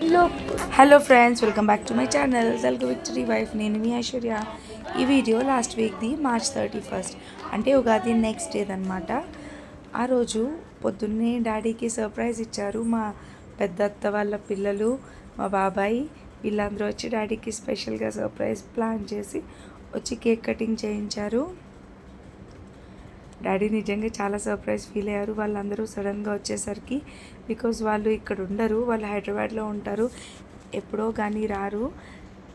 Hello friends welcome back to my channel Telugu victory wife నేను మీ ఐశ్వర్య ఈ video last వీక్ది మార్చ్ థర్టీ ఫస్ట్ అంటే ఉగాది నెక్స్ట్ డేది అనమాట ఆ రోజు పొద్దున్నే డాడీకి సర్ప్రైజ్ ఇచ్చారు మా పెద్ద అత్త వాళ్ళ పిల్లలు మా బాబాయ్. వీళ్ళందరూ వచ్చి డాడీకి స్పెషల్గా సర్ప్రైజ్ ప్లాన్ చేసి వచ్చి కేక్ కటింగ్ చేయించారు. డాడీ నిజంగా చాలా సర్ప్రైజ్ ఫీల్ అయ్యారు. వాళ్ళందరూ సడన్గా వచ్చేసరికి బికాజ్ వాళ్ళు ఇక్కడ ఉండరు వాళ్ళు హైదరాబాద్లో ఉంటారు ఎప్పుడో కానీ రారు.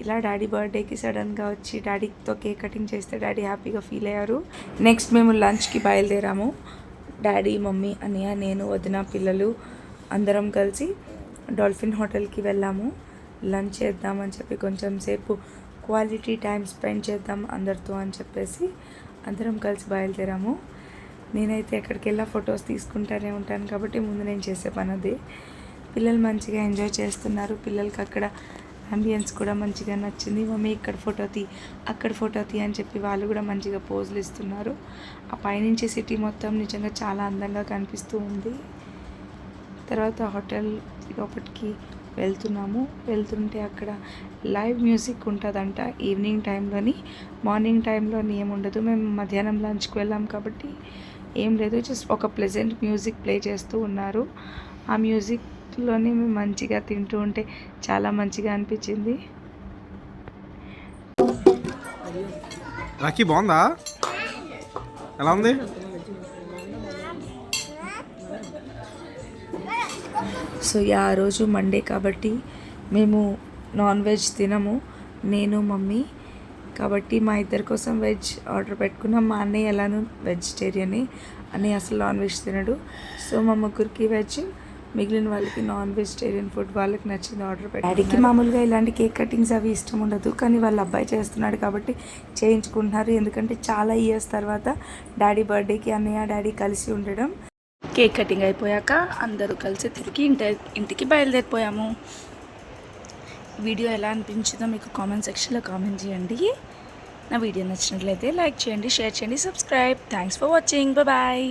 ఇలా డాడీ బర్త్డేకి సడన్గా వచ్చి డాడీతో కేక్ కటింగ్ చేస్తే డాడీ హ్యాపీగా ఫీల్ అయ్యారు. నెక్స్ట్ మేము లంచ్కి బయలుదేరాము. డాడీ మమ్మీ అన్నయ్య నేను వదిన పిల్లలు అందరం కలిసి డాల్ఫిన్ హోటల్కి వెళ్ళాము. లంచ్ చేద్దామని చెప్పి కొంచెం సేపు క్వాలిటీ టైం స్పెండ్ చేద్దాం అందరితో అని చెప్పేసి అందరం కలిసి బయలుదేరాము. నేనైతే ఎక్కడికి వెళ్ళా ఫొటోస్ తీసుకుంటానే ఉంటాను కాబట్టి ముందు నేను చేసే పని అది. పిల్లలు మంచిగా ఎంజాయ్ చేస్తున్నారు. పిల్లలకి అక్కడ అంబియన్స్ కూడా మంచిగా నచ్చింది. మమ్మీ ఇక్కడ ఫోటో తీ అక్కడ ఫోటో తీ అని చెప్పి వాళ్ళు కూడా మంచిగా పోజులు ఇస్తున్నారు. ఆ పైనుంచి సిటీ మొత్తం నిజంగా చాలా అందంగా కనిపిస్తూ ఉంది. తర్వాత హోటల్ లోపలికి వెళ్తున్నాము. వెళ్తుంటే అక్కడ లైవ్ మ్యూజిక్ ఉంటుందంట ఈవినింగ్ టైంలోని. మార్నింగ్ టైంలోని ఏముండదు మేము మధ్యాహ్నం లంచ్కి వెళ్ళాం కాబట్టి ఏం లేదు. జస్ట్ ఒక ప్లెజెంట్ మ్యూజిక్ ప్లే చేస్తూ ఉన్నారు. ఆ మ్యూజిక్లోనే మేము మంచిగా తింటూ ఉంటే చాలా మంచిగా అనిపించింది. రాఖీ బాగుందా? ఎలా ఉంది? సో యా, ఆ రోజు మండే కాబట్టి మేము నాన్ వెజ్ తినము. నేను మమ్మీ కాబట్టి మా ఇద్దరి కోసం వెజ్ ఆర్డర్ పెట్టుకున్నాం. మా అన్నయ్య ఎలాను వెజిటేరియనే అన్నయ్య అసలు నాన్ వెజ్ తినడు. సో మా ముగ్గురికి వెజ్ మిగిలిన వాళ్ళకి నాన్ వెజిటేరియన్ ఫుడ్ వాళ్ళకి నచ్చింది ఆర్డర్ పెట్టి డాడీకి మామూలుగా ఇలాంటి కేక్ కటింగ్స్ అవి ఇష్టం ఉండదు. కానీ వాళ్ళ అబ్బాయి చేస్తున్నాడు కాబట్టి చేయించుకుంటున్నారు. ఎందుకంటే చాలా ఇయర్స్ తర్వాత డాడీ బర్త్డేకి అన్నయ్య డాడీ కలిసి ఉండడం. కేక్ కటింగ్ అయిపోయాక అందరూ కలిసి తిరిగి ఇంటి ఇంటికి బయలుదేరిపోయాము. వీడియో ఎలా అనిపించిందో మీకు కామెంట్ సెక్షన్లో కామెంట్ చేయండి. నా వీడియో నచ్చినట్లయితే లైక్ చేయండి షేర్ చేయండి subscribe. Thanks for watching. Bye